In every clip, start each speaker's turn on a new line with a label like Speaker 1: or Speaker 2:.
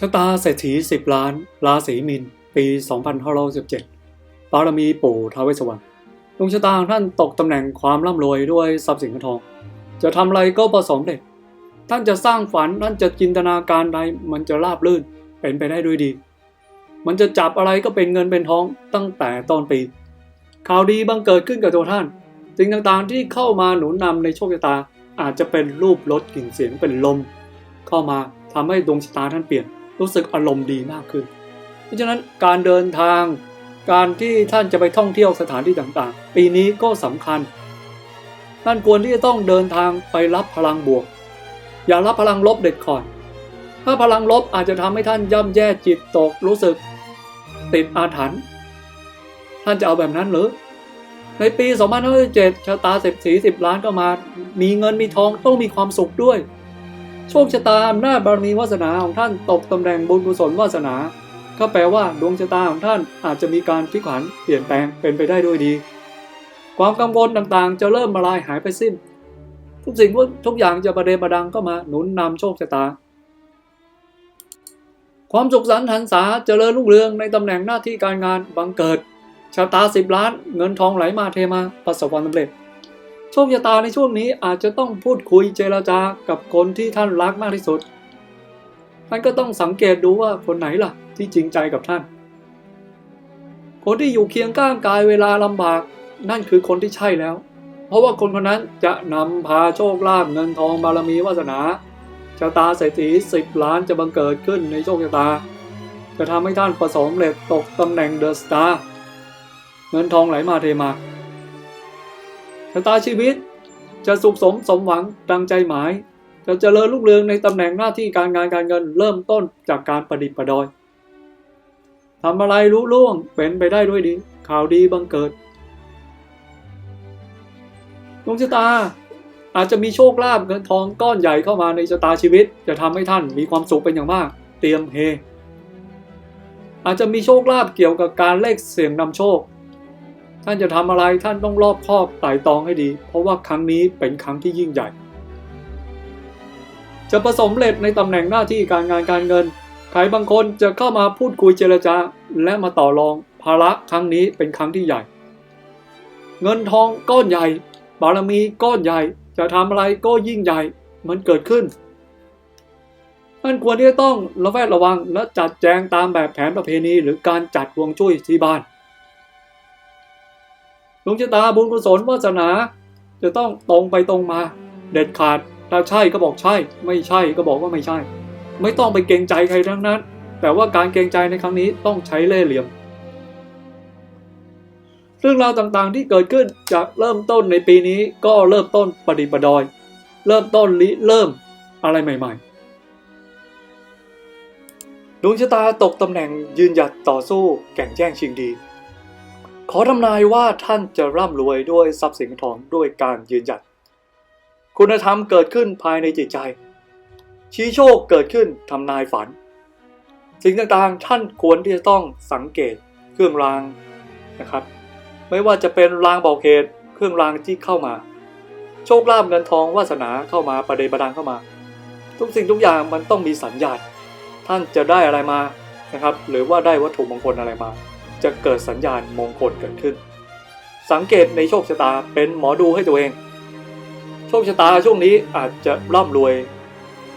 Speaker 1: ชะตาเศรษฐีสิบล้าน ราศีมินปี 2517บารมีปู่ท้าวเวสสวรรณดวงชะตาของท่านตกตำแหน่งความร่ำรวยด้วยทรัพย์สินเงินทอง จะทำอะไรก็ประสบเร็จ ท่านจะสร้างฝัน ท่านจะจินตนาการใดมันจะราบรื่น เป็นไปได้ด้วยดี มันจะจับอะไรก็เป็นเงินเป็นทองตั้งแต่ต้นปี ข่าวดีบังเกิดขึ้นกับตัวท่าน สิ่งต่างๆที่เข้ามาหนุนนำในโชคชะตาอาจจะเป็นรูปรถกลิ่นเสียงเป็นลม เข้ามาทำให้ดวงชะตาท่านเปลี่ยน รู้สึกอารมณ์ดีมากขึ้น เพราะฉะนั้นการเดินทาง การที่ท่านจะไปท่องเที่ยวสถานที่ต่างๆ ปีนี้ก็สำคัญ ท่านควรที่จะต้องเดินทางไปรับพลังบวก อย่ารับพลังลบเด็ดขาดถ้าพลังลบอาจจะทำให้ท่านย่ำแย่จิตตกรู้สึก ติดอาถรรพ์ท่านจะเอาแบบนั้นหรือในปี 2507ชะตาเศรษฐี10 ล้านก็มา มีเงินมีทองต้องมีความสุขด้วย โชคชะตาอำนาจบารมีวาสนาของท่านตกตำแหน่งบุญกุศลวาสนา ก็แปลว่าดวงชะตาของท่านอาจจะมีการพลิกผันเปลี่ยนแปลงเป็นไปได้ด้วยดี ความกังวลต่างๆ จะเริ่มมาลายหายไปสิ้น ทุกสิ่งทุกอย่างจะประเดประดังก็มาหนุนนำโชคชะตา ความสุขสันต์หันษาเจริญรุ่งเรืองในตำแหน่งหน้าที่การงานบังเกิดชะตาสิบล้านเงินทองไหลมาเทมาประสบความสำเร็จ โชคชะตาในช่วงนี้อาจจะต้องพูดคุยเจรจากับคนที่ท่านรักมากที่สุด ท่านก็ต้องสังเกตดูว่าคนไหนล่ะ ที่จริงใจกับท่าน คนที่อยู่เคียงข้างกายเวลาลำบาก นั่นคือคนที่ใช่แล้ว เพราะว่าคนคนนั้นจะนำพาโชคลาภเงินทองบารมีวาสนาชะตาเศรษฐีสิบล้านจะบังเกิดขึ้นในโชคชะตา จะทำให้ท่านประสบความเร็จตกตำแหน่งเดอะสตาร์เงินทองไหลมาเทมา ชะตาชีวิต จะสุขสมสมหวังดังใจหมาย จะเจริญรุ่งเรืองในตำแหน่งหน้าที่การงานการเงินเริ่มต้นจากการประดิษฐ์ประดอยทำอะไรรู้ล่วงเป็นไปได้ด้วยดี ข่าวดีบังเกิดดวงชะตาอาจจะมีโชคลาภเงินทองก้อนใหญ่เข้ามาในชะตาชีวิต จะทำให้ท่านมีความสุขเป็นอย่างมาก เตรียมเฮ อาจจะมีโชคลาภเกี่ยวกับการเลขเสียงนำโชค ท่านจะทำอะไรท่านต้องรอบคอบไต่ตองให้ดี เพราะว่าครั้งนี้เป็นครั้งที่ยิ่งใหญ่ จะประสบเร็จในตำแหน่งหน้าที่การงานการเงิน ใครบางคนจะเข้ามาพูดคุยเจรจา และมาต่อรองภาระครั้งนี้เป็นครั้งที่ใหญ่ เงินทองก้อนใหญ่ บารมีก้อนใหญ่ จะทำอะไรก็ยิ่งใหญ่ มันเกิดขึ้นท่านควรที่จะต้องระแวดระวังและจัดแจงตามแบบแผนประเพณีหรือการจัดวงจุ้ยที่บ้าน ดวงชะตาบุญกุศลวาสนา จะต้องตรงไปตรงมา เด็ดขาดถ้าใช่ก็บอกใช่ ไม่ใช่ก็บอกว่าไม่ใช่ ไม่ต้องไปเกรงใจใครทั้งนั้น แต่ว่าการเกรงใจในครั้งนี้ต้องใช้เล่ห์เหลี่ยม เรื่องราวต่างๆที่เกิดขึ้นจะเริ่มต้นในปีนี้ก็เริ่มต้นประดิษฐ์ปดอย เริ่มต้นริเริ่มอะไรใหม่ ๆ ดวงชะตาตกตำแหน่งยืนหยัดต่อสู้แก่งแย่งชิงดี ขอทำนายว่าท่านจะร่ำรวยด้วยทรัพย์สินทองด้วยการยืนหยัด คุณธรรมเกิดขึ้นภายในจิตใจ ชี้โชคเกิดขึ้นทำนายฝัน สิ่งต่างๆท่านควรที่จะต้องสังเกตเครื่องรางนะครับ ไม่ว่าจะเป็นรางบอกเหตุเครื่องรางที่เข้ามา โชคลาภเงินทองวาสนาเข้ามาประเดประดังเข้ามา ทุกสิ่งทุกอย่างมันต้องมีสัญญาณท่านจะได้อะไรมานะครับ หรือว่าได้วัตถุมงคลอะไรมา จะเกิดสัญญาณมงคลเกิดขึ้น สังเกตในโชคชะตาเป็นหมอดูให้ตัวเอง โชคชะตาช่วงนี้อาจจะร่ำรวย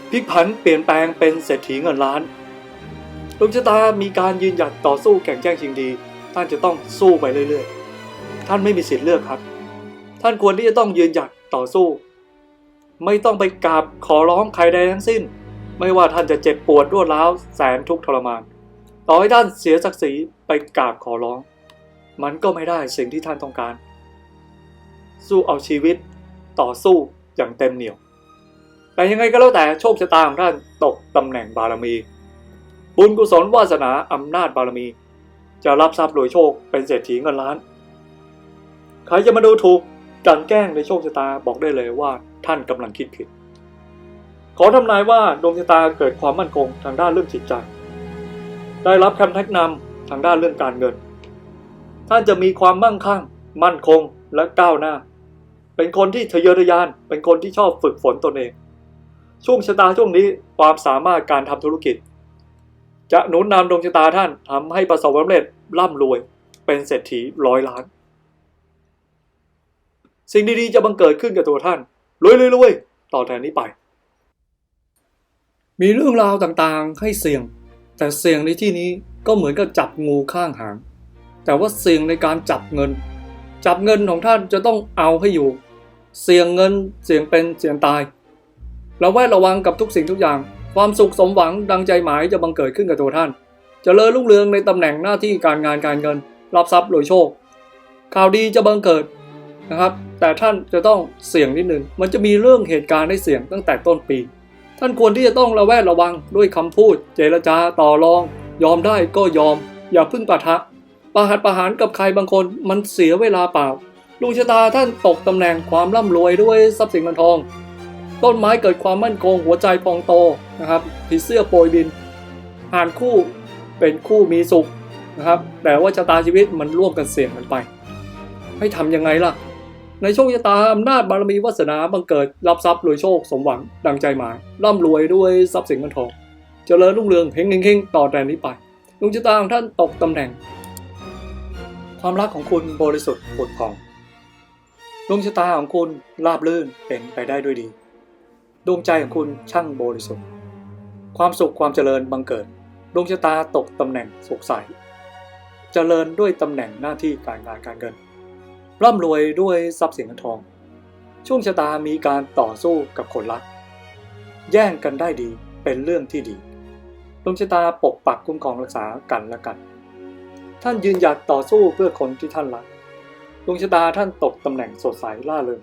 Speaker 1: พลิกผันเปลี่ยนแปลงเป็นเศรษฐีเงินล้านดวงชะตามีการยืนหยัดต่อสู้แข่งแย่งชิงดี ท่านจะต้องสู้ไปเรื่อยๆ ท่านไม่มีสิทธิ์เลือกครับ ท่านควรที่จะต้องยืนหยัดต่อสู้ ไม่ต้องไปกราบขอร้องใครใดทั้งสิ้น ไม่ว่าท่านจะเจ็บปวดรวดร้าวแสนทุกข์ทรมาน ต่อให้ท่านเสียศักดิ์ศรีไปกราบขอร้อง มันก็ไม่ได้สิ่งที่ท่านต้องการ สู้เอาชีวิตต่อสู้อย่างเต็มเหนี่ยว แต่ยังไงก็แล้วแต่โชคชะตาของท่านตกตำแหน่งบารมี บุญกุศลวาสนาอำนาจบารมี จะรับทรัพย์โดยโชคเป็นเศรษฐีเงินล้าน ใครจะมาดูถูกกันแกล้งในโชคชะตาบอกได้เลยว่าท่านกำลังคิดผิด ขอทำนายว่าดวงชะตาเกิดความมั่นคงทางด้านเรื่องจิตใจ ได้รับคำแนะนำทางด้านเรื่องการเงิน ท่านจะมีความมั่งคั่ง มั่นคงและก้าวหน้า เป็นคนที่ทะเยอทะยาน เป็นคนที่ชอบฝึกฝนตนเอง ช่วงชะตาช่วงนี้ความสามารถการทำธุรกิจ จะหนุนนำดวงชะตาท่านทำให้ประสบความสำเร็จร่ำรวย เป็นเศรษฐีร้อยล้าน สิ่งดีๆจะบังเกิดขึ้นกับตัวท่านรวยรวยๆต่อแต่นี้ไป มีเรื่องราวต่างๆให้เสี่ยง แต่เสี่ยงในที่นี้ก็เหมือนกับจับงูข้างหาง แต่ว่าเสี่ยงในการจับเงิน จับเงินของท่านจะต้องเอาให้อยู่ เสี่ยงเงินเสี่ยงเป็นเสี่ยงตายเระแวดระวังกับทุกสิ่งทุกอย่าง ความสุขสมหวังดังใจหมายจะบังเกิดขึ้นกับตัวท่านจเจริญรุ่งเรืองในตำแหน่งหน้าที่การงานการเงิน รับทรัพย์รวยโชค ข่าวดีจะบังเกิดนะครับ แต่ท่านจะต้องเสี่ยงนิดนึง มันจะมีเรื่องเหตุการณ์ให้เสี่ยงตั้งแต่ต้นปี ท่านควรที่จะต้องระแวดระวังด้วยคำพูด เจรจาต่อรอง ยอมได้ก็ยอม อย่าพึ่งปะทะประหัตประหารกับใครบางคนมันเสียเวลาเปล่าดวงชะตาท่านตกตำแหน่งความร่ำรวยด้วยทรัพย์สินเงินทอง ต้นไม้เกิดความมั่นคงหัวใจพองโตนะครับผีเสื้อโปรยบินหานคู่เป็นคู่มีสุขนะครับแต่ว่าชะตาชีวิตมันร่วมกันเสี่ยงกันไป ให้ทำยังไงล่ะ ในโชคชะตาอำนาจบารมีวาสนาบังเกิดรับทรัพย์รวยโชคสมหวังดังใจหมายร่ำรวยด้วยทรัพย์สินเงินทองเจริญรุ่งเรืองเฮงเฮงต่อแต่นี้ไปดวงชะตาของท่านตกตำแหน่ง ความรักของคุณบริสุทธิ์ผุดผ่องดวงชะตาของคุณราบรื่นเป็นไปได้ด้วยดี ดวงใจของคุณช่างบริสุทธิ์ ความสุขความเจริญบังเกิด ดวงชะตาตกตำแหน่งสุขใส เจริญด้วยตำแหน่งหน้าที่การงานการเงิน ร่ำรวยด้วยทรัพย์สินเงินทอง ช่วงชะตามีการต่อสู้กับคนรัก แย่งกันได้ดีเป็นเรื่องที่ดีดวงชะตาปกปักคุ้มครองรักษากันและกัน ท่านยืนหยัดต่อสู้เพื่อคนที่ท่านรักดวงชะตาท่านตกตำแหน่งสดใสล่าเริง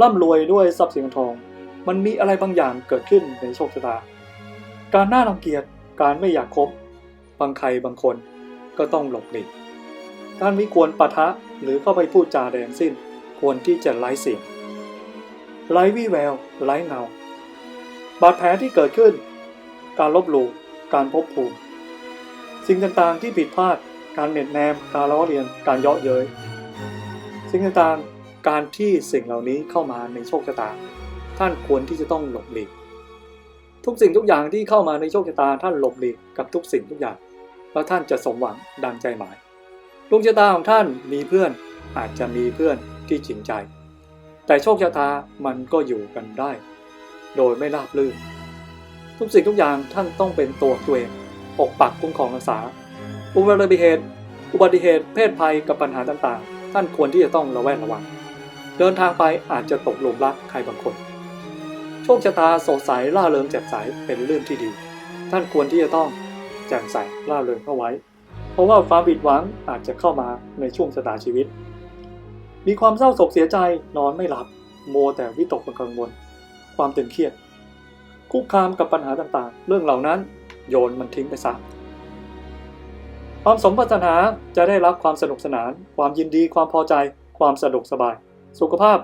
Speaker 1: ร่ำรวยด้วยทรัพย์สินเงินทอง มันมีอะไรบางอย่างเกิดขึ้นในโชคชะตา การน่ารังเกียจการไม่อยากคบ บางใครบางคนก็ต้องหลบหลีก การไม่ควรปะทะหรือเข้าไปพูดจาแดงสิ้น ควรที่จะไร้เสียงไร้วี่แววไร้เงา บาดแผลที่เกิดขึ้น การลบหลู่การพบภูมิ สิ่งต่างๆที่ผิดพลาด การเหน็ดแนม การล้อเลียน การเยาะเย้ย สิ่งต่างๆ การที่สิ่งเหล่านี้เข้ามาในโชคชะตา ท่านควรที่จะต้องหลบหลีก ทุกสิ่งทุกอย่างที่เข้ามาในโชคชะตาท่านหลบหลีกกับทุกสิ่งทุกอย่าง แล้วท่านจะสมหวังดังใจหมาย ดวงชะตาของท่านมีเพื่อนอาจจะมีเพื่อนที่จริงใจ แต่โชคชะตามันก็อยู่กันได้ โดยไม่ราบรื่น ทุกสิ่งทุกอย่างท่านต้องเป็นตัวตัวเองปกปักคุ้มครองรักษา อุบัติเหตุ อุบัติเหตุ เพศภัยกับปัญหาต่างๆ ท่านควรที่จะต้องระแวดระวัง เดินทางไปอาจจะตกหลุมรักใครบางคน โชคชะตาสดใสล่าเริงแจ่มใสเป็นเรื่องที่ดี ท่านควรที่จะต้องแจ่มใสล่าเริงเข้าไว้ เพราะว่าความผิดหวังอาจจะเข้ามาในช่วงชะตาชีวิต มีความเศร้าโศกเสียใจนอนไม่หลับ โมแต่วิตกกังวล ความตึงเครียด คุกคามกับปัญหาต่างๆ เรื่องเหล่านั้นโยนมันทิ้งไปซะความสมปรารถนาจะได้รับความสนุกสนาน ความยินดี ความพอใจ ความสะดวกสบาย สุขภาพ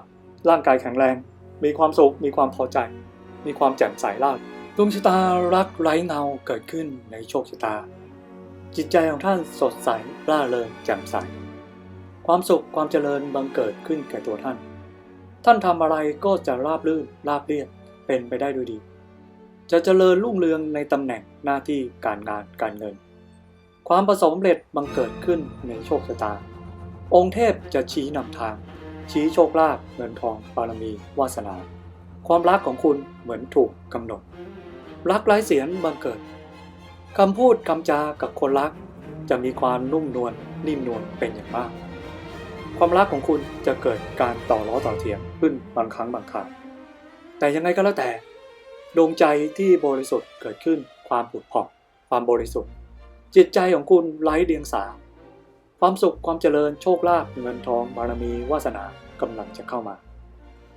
Speaker 1: ร่างกายแข็งแรง มีความสุข มีความพอใจ มีความแจ่มใสล่าดวงชะตารักไร้เงาเกิดขึ้นในโชคชะตา จิตใจของท่านสดใสร่าเริงแจ่มใส ความสุขความเจริญบังเกิดขึ้นแก่ตัวท่าน ท่านทำอะไรก็จะราบรื่นราบเรียบเป็นไปได้ด้วยดี จะเจริญรุ่งเรืองในตำแหน่งหน้าที่การงานการเงิน ความประสบสำเร็จบังเกิดขึ้นในโชคชะตา องค์เทพจะชี้นำทาง ชี้โชคลาภเงินทองบารมีวาสนา ความรักของคุณเหมือนถูกกำหนดรักไร้เสียงบังเกิด คำพูดคำจากับคนรัก จะมีความนุ่มนวลนิ่มนวลเป็นอย่างมาก ความรักของคุณจะเกิดการต่อล้อต่อเทียมขึ้นบางครั้งบางคราวแต่ยังไงก็แล้วแต่ดวงใจที่บริสุทธิ์เกิดขึ้นความผุดผ่องความบริสุทธิ์ จิตใจของคุณไร้เดียงสา ความสุขความเจริญโชคลาภเงินทองบารมีวาสนากำลังจะเข้ามา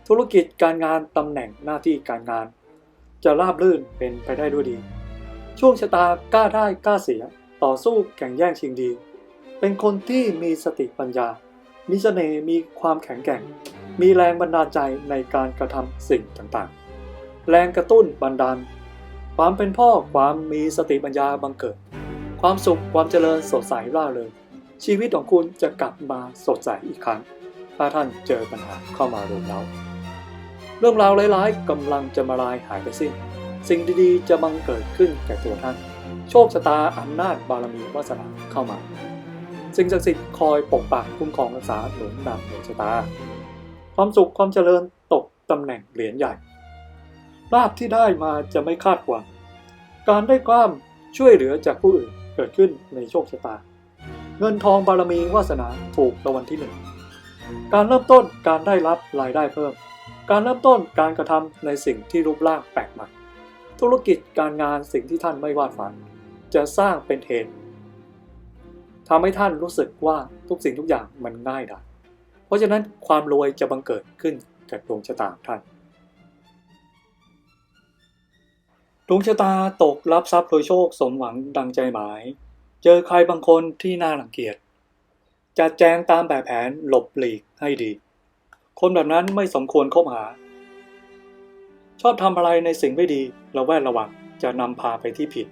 Speaker 1: ธุรกิจการงานตำแหน่งหน้าที่การงาน จะราบรื่นเป็นไปได้ด้วยดี ช่วงชะตากล้าได้กล้าเสีย ต่อสู้แข่งแย่งชิงดี เป็นคนที่มีสติปัญญา มีเสน่ห์มีความแข็งแกร่ง มีแรงบันดาลใจในการกระทำสิ่งต่างๆ แรงกระตุ้นบันดาล ความเป็นพ่อความมีสติปัญญาบังเกิด ความสุขความเจริญสดใสร่าเริงชีวิตของคุณจะกลับมาสดใสอีกครั้ง ถ้าท่านเจอปัญหาเข้ามารุมเร้าเรื่องราวร้ายๆกำลังจะมาลายหายไปสิ้น สิ่งดีๆ จะบังเกิดขึ้นแก่ตัวท่าน โชคชะตาอำนาจบารมีวาสนาเข้ามา สิ่งศักดิ์สิทธิ์คอยปกปักคุ้มครองรักษาหนุนนำดวงชะตา ความสุขความเจริญตกตำแหน่งเหรียญใหญ่ลาภที่ได้มาจะไม่คาดหวัง การได้กล้ามช่วยเหลือจากผู้อื่นเกิดขึ้นในโชคชะตา เงินทองบารมีวาสนาถูกรางวัลที่หนึ่ง การเริ่มต้นการได้รับรายได้เพิ่ม การเริ่มต้นการกระทำในสิ่งที่รูปร่างแปลกใหม่ ธุรกิจการงานสิ่งที่ท่านไม่วาดฝัน จะสร้างเป็นเหตุทำให้ท่านรู้สึกว่าทุกสิ่งทุกอย่างมันง่ายดายเพราะฉะนั้นความรวยจะบังเกิดขึ้นกับดวงชะตาท่านดวงชะตาตกรับทรัพย์โดยโชคสมหวังดังใจหมาย เจอใครบางคนที่น่ารังเกียจจัดแจงตามแบบแผนหลบหลีกให้ดี คนแบบนั้นไม่สมควรคบหา ชอบทำอะไรในสิ่งไม่ดีระแวดระวังจะนำพาไปที่ผิด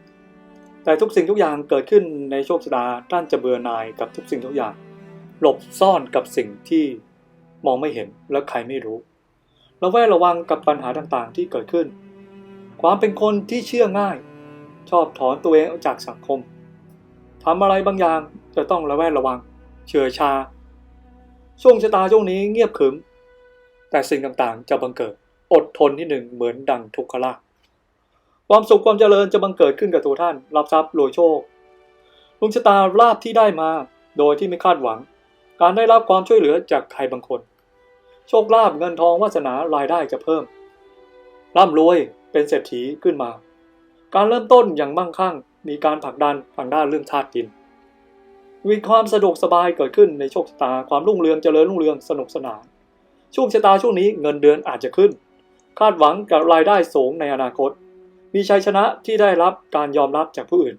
Speaker 1: แต่ทุกสิ่งทุกอย่างเกิดขึ้นในโชคชะตาท่านจะเบื่อหน่ายกับทุกสิ่งทุกอย่าง หลบซ่อนกับสิ่งที่มองไม่เห็นและใครไม่รู้ระแวดระวังกับปัญหาต่างๆ ที่เกิดขึ้น ความเป็นคนที่เชื่อง่าย ชอบถอนตัวเองออกจากสังคมทำอะไรบางอย่างจะต้องระแวดระวังเฉื่อยชา ช่วงชะตาช่วงนี้เงียบขึม แต่สิ่งต่างๆจะบังเกิด อดทนที่หนึ่งเหมือนดังทุกขลาภความสุขความเจริญจะบังเกิดขึ้นกับตัวท่าน รับทรัพย์รวยโชคดวงชะตาลาภที่ได้มาโดยที่ไม่คาดหวัง การได้รับความช่วยเหลือจากใครบางคน โชคลาภเงินทองวาสนารายได้จะเพิ่มร่ำรวยเป็นเศรษฐีขึ้นมา การเริ่มต้นอย่างมั่งคั่ง มีการผลักดันทางด้านเรื่องชาติกิน มีความสะดวกสบายเกิดขึ้นในโชคชะตาความรุ่งเรืองเจริญรุ่งเรืองสนุกสนานช่วงชะตาช่วงนี้เงินเดือนอาจจะขึ้น คาดหวังกับรายได้สูงในอนาคต มีชัยชนะที่ได้รับการยอมรับจากผู้อื่น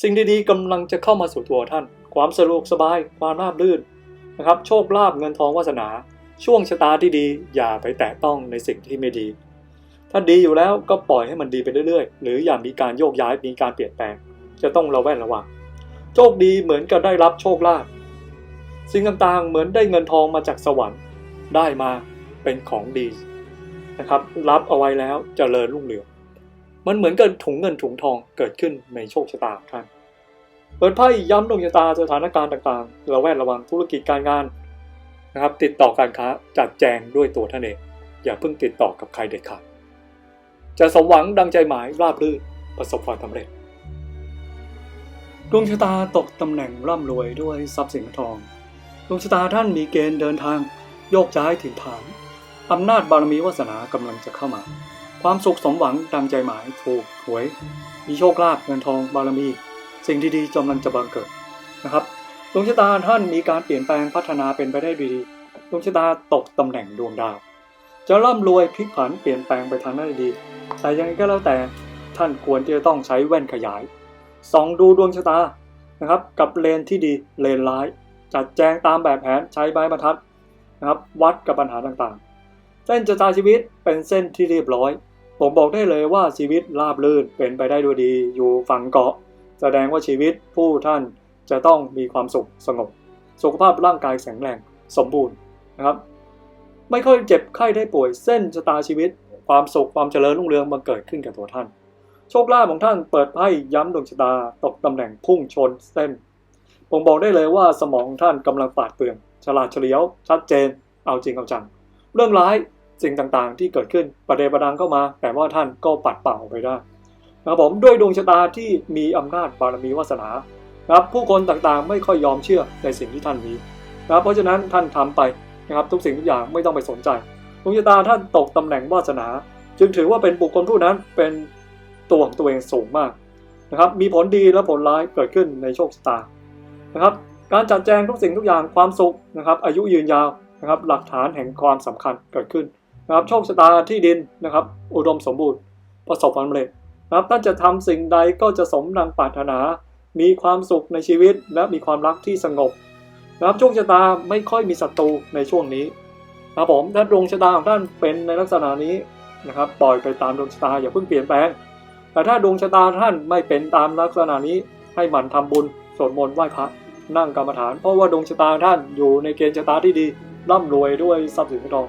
Speaker 1: สิ่งดีๆกำลังจะเข้ามาสู่ตัวท่าน ความสะดวกสบาย ความราบรื่นนะครับ โชคลาภเงินทองวาสนา ช่วงชะตาที่ดี อย่าไปแตะต้องในสิ่งที่ไม่ดี ถ้าดีอยู่แล้วก็ปล่อยให้มันดีไปเรื่อยๆ หรืออย่ามีการโยกย้ายมีการเปลี่ยนแปลง จะต้องระแวดระวัง โชคดีเหมือนกับได้รับโชคลาภสิ่งต่างๆ เหมือนได้เงินทองมาจากสวรรค์ ได้มาเป็นของดี นะครับ รับเอาไว้แล้วจเจริญรุ่งเรืองมันเหมือนกับถุงเงินถุงทองเกิดขึ้นในโชคชะตาท่านเปิดไพ่ย้ำดวงชะตาสถานการณ์ต่างๆ ระแวดระวังธุรกิจการงานนะครับ ติดต่อการค้าจัดแจงด้วยตัวท่านเองอย่าเพิ่งติดต่อกับใครเด็ดขาดจะสมหวังดังใจหมายราบรื่นประสบความสำเร็จดวงชะตาตกตำแหน่งร่ำรวยด้วยทรัพย์สินทองดวงชะตาท่านมีเกณฑ์เดินทางโยกย้ายถิ่นฐาน อำนาจบารมีวาสนากำลังจะเข้ามา ความสุขสมหวังดังใจหมายถูกหวย มีโชคลาภเงินทองบารมี สิ่งดีๆกำลังจะบังเกิดนะครับดวงชะตาท่านมีการเปลี่ยนแปลงพัฒนาเป็นไปได้ดีดวงชะตาตกตำแหน่งดวงดาว จะร่ำรวยพลิกผันเปลี่ยนแปลงไปทางได้ดี แต่ยังไงก็แล้วแต่ท่านควรที่จะต้องใช้แว่นขยายส่องดูดวงชะตานะครับกับเลนที่ดีเลนร้าย จัดแจงตามแบบแผนใช้ใบบรรทัดนะครับวัดกับปัญหาต่างๆ เส้นชะตาชีวิตเป็นเส้นที่เรียบร้อย ผมบอกได้เลยว่าชีวิตราบรื่นเป็นไปได้ด้วยดีอยู่ฝั่งเกาะ แสดงว่าชีวิตผู้ท่านจะต้องมีความสุขสงบ สุขภาพร่างกายแข็งแรงสมบูรณ์นะครับ ไม่ค่อยเจ็บไข้ได้ป่วยเส้นชะตาชีวิต ความสุขความเจริญรุ่งเรืองมาเกิดขึ้นกับตัวท่าน โชคลาภของท่านเปิดไพ่ย้ำดวงชะตาตกตำแหน่งพุ่งชนเส้น ผมบอกได้เลยว่าสมองท่านกำลังปาดเปรื่องฉลาดเฉลียว ชัดเจน เอาจริงเอาจัง เรื่องร้ายสิ่งต่างๆ ที่เกิดขึ้นประเดประดังเข้ามา แต่ว่าท่านก็ปัดเป่าไปได้นะครับผมด้วยดวงชะตาที่มีอำนาจบารมีวาสนานะครับผู้คนต่างๆไม่ค่อยยอมเชื่อในสิ่งที่ท่านมีนะครับเพราะฉะนั้นท่านทำไปนะครับทุกสิ่งทุกอย่างไม่ต้องไปสนใจดวงชะตาท่านตกตำแหน่งวาสนา จึงถือว่าเป็นบุคคลผู้นั้นเป็นตัวของตัวเองสูงมากนะครับมีผลดีและผลร้ายเกิดขึ้นในโชคชะตานะครับการจัดแจงทุกสิ่งทุกอย่างความสุขนะครับอายุยืนยาว นะครับหลักฐานแห่งความสำคัญเกิดขึ้นนะครับโชคชะตาที่ดินนะครับ อุดมสมบูรณ์ประสบความสำเร็จนะครับท่านจะทำสิ่งใดก็จะสมดังปรารถนา มีความสุขในชีวิตและมีความรักที่สงบนะครับโชคชะตาไม่ค่อยมีศัตรูในช่วงนี้นะครับผมถ้าดวงชะตาของท่านเป็นในลักษณะนี้นะครับปล่อยไปตามดวงชะตาอย่าเพิ่งเปลี่ยนแปลง แต่ถ้าดวงชะตาท่านไม่เป็นตามลักษณะนี้ให้หมั่นทำบุญสวดมนต์ไหว้พระนั่งกรรมฐานเพราะว่าดวงชะตาท่านอยู่ในเกณฑ์ชะตาที่ดี ร่ำรวยด้วยทรัพย์สินเงินทอง